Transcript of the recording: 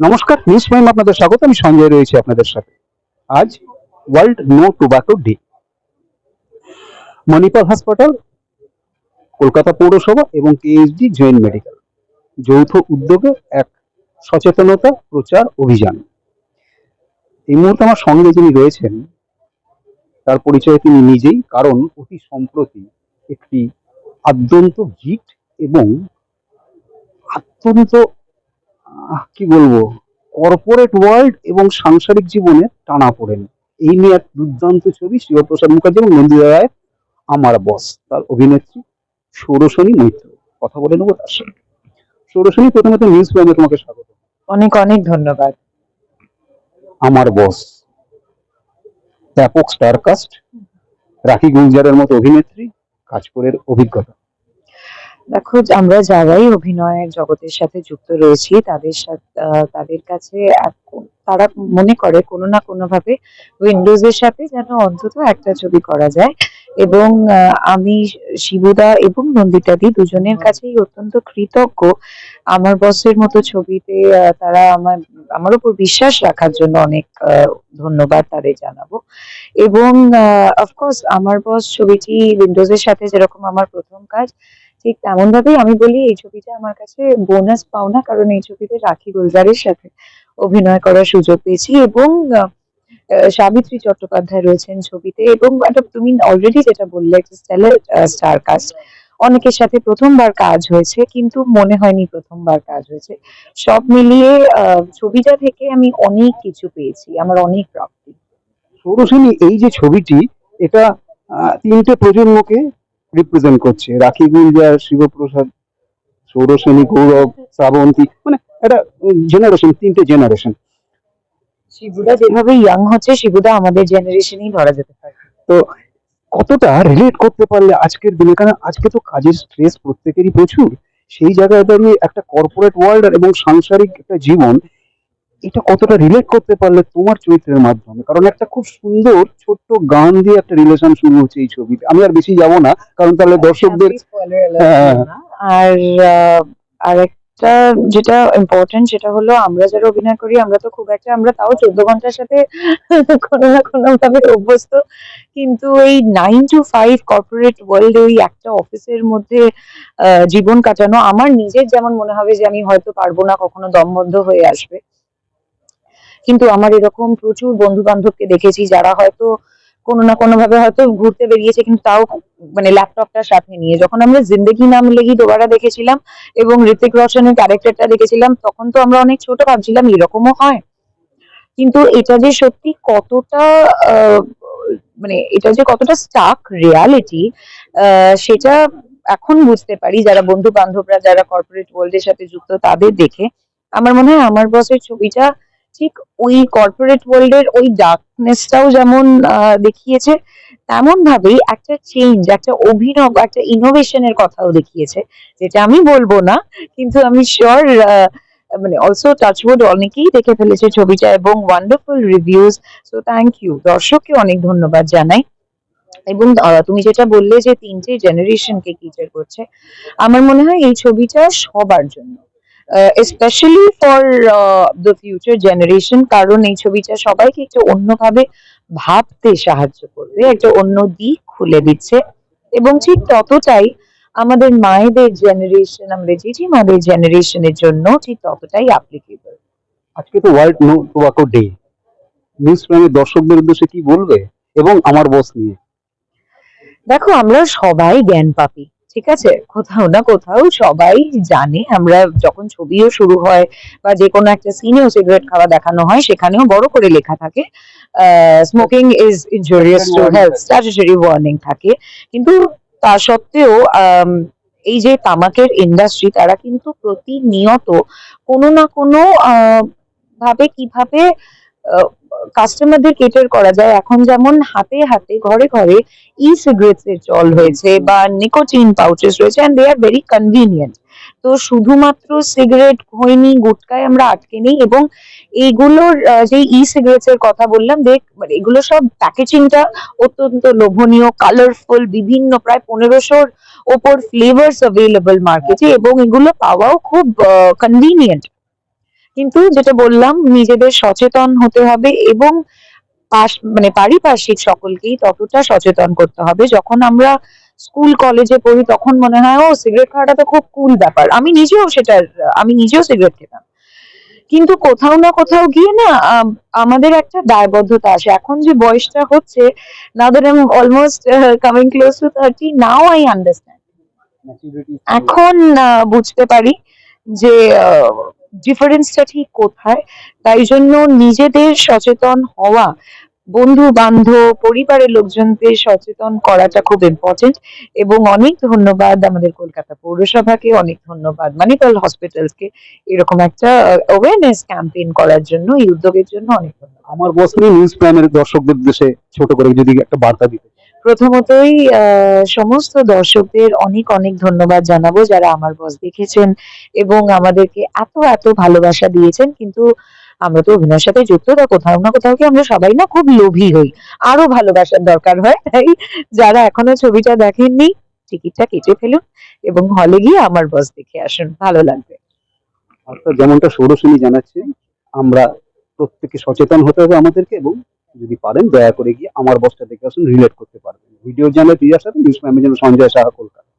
নমস্কার news prime আপনাদের স্বাগত। আমি সঞ্জয় রয়েছি আপনাদের সাথে। আজ World No Tobacco Day Manipal হাসপাতাল, কলকাতা পৌরসভা এবং কেএসডি জয়েন্ট মেডিকেল যৌথ উদ্যোগে এক সচেতনতা প্রচার অভিযান। এই মুহূর্তে আমার সঙ্গে যিনি রয়েছেন, তার পরিচয় তিনি নিজেই, কারণ অতি সম্প্রতি একটি আদ্যন্ত হিট এবং অত্যন্ত কি বলব? কর্পোরেট ওয়ার্ল্ড এবং সাংসারিক জীবনে টানা পড়েন এই নিয়ে এক দুর্দান্ত ছবি শিবপ্রসাদ মুখার্জি এবং নন্দিতা রায় আমার বস তার অভিনেত্রী সৌরসনী মৈত্র। কথা বলে নেব তার সঙ্গে। সৌরসনী প্রথমত নিউজ প্রাইমে তোমাকে স্বাগত। অনেক অনেক ধন্যবাদ। আমার বস ব্যাপক স্টারকাস্ট রাখি গুঞ্জারের মতো অভিনেত্রী কাজ করে অভিজ্ঞতা। দেখো আমরা যারাই অভিনয়ের জগতের সাথে যুক্ত রয়েছি তাদের সাথে তাদের কাছে তারা মনে করে কোনো না কোনো ভাবে উইন্ডোজ এর সাথে যেন অন্তত একটা ছবি করা যায়। এবং আমি শিবুদা এবং নন্দিতাদি দুজনের কাছেই অত্যন্ত কৃতজ্ঞ। আমার বসের মতো ছবিতে তারা আমার আমার উপর বিশ্বাস রাখার জন্য অনেক ধন্যবাদ তাদের জানাব। এবং অফকোর্স আমার বস ছবিটি উইন্ডোজের সাথে যেরকম আমার প্রথম কাজ ঠিক তেমন ভাবেই আমি বলি এই ছবিটা আমার কাছে বোনাস পাওনা কারণ এই ছবিতে রাখি গুলজারের সাথে অভিনয় করার সুযোগ পেয়েছি এবং সাবিত্রী চট্টোপাধ্যায় রয়েছেন ছবিতে এবং তুমি অলরেডি যেটা বললে স্টার কাস্ট অনেকের সাথে প্রথমবার কাজ হয়েছে, কিন্তু মনে হয়নি প্রথমবার কাজ হয়েছে। সব মিলিয়ে ছবিটা থেকে আমি অনেক কিছু পেয়েছি, আমার অনেক প্রাপ্তি। সৌরসেনী এই যে ছবিটি, এটা তিনটে প্রজন্মকে রিপ্রেজেন্ট করছে। রাখি গুলজার শিবপ্রসাদ সৌরসেনী গৌরব শ্রাবন্তী মানে একটা জেনারেশন তিনটে জেনারেশন শিবুদা যেভাবে ইয়াং হচ্ছে শিবুদা আমাদের জেনারেশনেই ধরা যেতে পারে। তো কতটা রিলেট করতে পারলে আজকের দিনে? কারণ আজকে তো কাজের স্ট্রেস প্রত্যেকেরই প্রচুর। সেই জায়গায় দাঁড়িয়ে একটা কর্পোরেট ওয়ার্ল্ড এবং সাংসারিক একটা জীবন এটা কতটা রিলেট করতে পারলে তোমার চরিত্রের মাধ্যমে কারণ একটা খুব সুন্দর ছোট্ট গান দিয়ে একটা রিলেশন শুরু হচ্ছে এই ছবিতে আমি আর বেশি যাব না কারণ তাহলে দর্শকদের হ্যাঁ। দিও না। আর আরেকটা যেটা ইম্পর্টেন্ট সেটা হলো আমরা যারা অভিনয় করি আমরা তো খুব একটা আমরা তাও চোদ্দ ঘণ্টার সাথে কোনো না কোনো ভাবে অভ্যস্ত কিন্তু এই nine to five corporate world ওই একটা অফিসের মধ্যে জীবন কাটানো আমার নিজের যেমন মনে হবে যে আমি হয়তো পারব না কখনো দমবন্ধ হয়ে আসবে কিন্তু আমার এরকম প্রচুর বন্ধু বান্ধবকে দেখেছি যারা হয়তো কোনো না কোনো ভাবে হয়তো ঘুরতে বেরিয়েছে, কিন্তু তাও মানে ল্যাপটপটা সাথে নিয়ে। যখন আমরা জিন্দেগি নাম লেগি দোবারা দেখেছিলাম এবং ঋতিক রোশনের ক্যারেক্টারটা দেখেছিলাম, তখন তো আমরা অনেক ছোট ভাবছিলাম এরকমও হয়। কিন্তু এটা যে সত্যি কতটা মানে এটা যে কতটা স্টাক রিয়ালিটি সেটা এখন বুঝতে পারি যারা বন্ধু বান্ধবরা যারা কর্পোরেট ওয়ার্ল্ডের সাথে যুক্ত তাদের দেখে। আমার মনে হয় আমার বসের ছবিটা ঠিক ওই কর্পোরেট ওয়ার্ল্ডের ওই ডার্কনেসটাও যেমন দেখিয়েছে তেমন ভাবেই একটা চেঞ্জ একটা অভিনব, একটা ইনোভেশনের কথাও দেখিয়েছে, যেটা আমি বলব না, কিন্তু আমি শিওর মানে অলসো টাচউড অনেকেই দেখে ফেলেছে ছবিটা এবং wonderful reviews so thank you দর্শককে অনেক ধন্যবাদ জানাই। এবং তুমি যেটা বললে যে তিনটে জেনারেশনকে কিচার করছে, আমার মনে হয় এই ছবিটা সবার জন্য। Specially for the future generation কারণ এই ছবিটা সবাইকে একটু অন্যভাবে ভাবতে সাহায্য করবে একটা অন্য দিক খুলে দিচ্ছে। এবং ঠিক ততটাই আমাদের মায়েদের জেনারেশন আমাদের জেঠিমাদের জেনারেশনের জন্য ঠিক ততটাই অ্যাপ্লিকেবল আজকে তো world no tobacco day news প্রাইমের দর্শকদের উদ্দেশ্যে কি বলবে? এবং আমার বস নিয়ে? দেখো আমরা সবাই জ্ঞান পাপি। ঠিক আছে? কোথাও না কোথাও সবাই জানে। আমরা যখন ছবিও শুরু হয় বা যে কোনো একটা সিনেও সিগারেট খাওয়া দেখানো হয় সেখানেও বড় করে লেখা থাকে smoking is injurious to health statutory warning থাকে। কিন্তু তা সত্ত্বেও এই যে তামাকের ইন্ডাস্ট্রি তারা কিন্তু প্রতিনিয়ত কোনো না কোনো ভাবে কীভাবে কাস্টমারদের কেটার করা যায়। এখন যেমন হাতে হাতে, ঘরে ঘরে ই সিগারেটস এর চল হয়েছে বা নিকোটিন পাউচেস রয়েছে and they are very convenient তো শুধুমাত্র সিগারেট খৈনি গুটকায় আমরা আটকে নেই এবং এইগুলোর যে ই সিগারেটস এর কথা বললাম দেখ মানে এগুলো সব প্যাকেজিংটা অত্যন্ত লোভনীয় কালারফুল বিভিন্ন প্রায় পনেরোশোর ওপর ফ্লেভার্স অ্যাভেলেবল মার্কেটে এবং এগুলো পাওয়াও খুব কনভিনিয়েন্ট কিন্তু যেটা বললাম নিজেদের সচেতন হতে হবে এবং পাশ মানে পারিপার্শ্বিক সকলকেই ততটা সচেতন করতে হবে। যখন আমরা স্কুল কলেজে পড়ি তখন মনে হয় ও সিগারেট খাওয়াটা তো খুব কুল ব্যাপার। আমি নিজেও সেটার আমি নিজেও সিগারেট খেতাম। কিন্তু কোথাও না কোথাও গিয়ে না আমাদের একটা দায়বদ্ধতা আসে। এখন যে বয়সটা হচ্ছে না that I almost coming close to thirty now I understand এখন বুঝতে পারি যে ডিফারেন্সটা ঠিক কোথায়? তাই জন্য নিজেদের সচেতন হওয়া বন্ধু বান্ধব পরিবারের লোকজনদের সচেতন করাটা খুব ইম্পর্টেন্ট এবং অনেক ধন্যবাদ আমাদের কলকাতা পৌরসভাকে, অনেক ধন্যবাদ মানিপাল হসপিটালসকে এরকম একটা অ্যাওয়ারনেস ক্যাম্পেইন করার জন্য, এই উদ্যোগের জন্য অনেক ধন্যবাদ। আমার বস নিয়ে নিউজ প্রাইমের দর্শকদের উদ্দেশ্যে ছোট করে যদি একটা বার্তা দিতে। প্রথমতই সমস্ত দর্শকদের অনেক অনেক ধন্যবাদ জানাব যারা আমার বস দেখেছেন এবং আমাদেরকে এত এত ভালোবাসা দিয়েছেন। কিন্তু আমরা তো অভিনয়ের সাথে যুক্ত, তা কোথাও না কোথাও কি আমরা সবাই না খুব লোভী হই। আরও ভালোবাসার দরকার হয়, তাই যারা এখনও ছবিটা দেখেননি, টিকিটটা কেটে ফেলুন এবং হলে গিয়ে আমার বস দেখে আসুন। ভালো লাগবে। অর্থাৎ যেমনটা সৌরসেনী জানাচ্ছেন, আমরা প্রত্যেকে সচেতন হতে হবে আমাদেরকে এবং যদি পারেন, দয়া করে গিয়ে আমার বসটা দেখে আসুন রিলেট করতে পারবেন। ভিডিও জানালে প্রিয়ার সাথে নিউজ ফ্যামিলি জন্য সঞ্জয় সাহা, কলকাতা।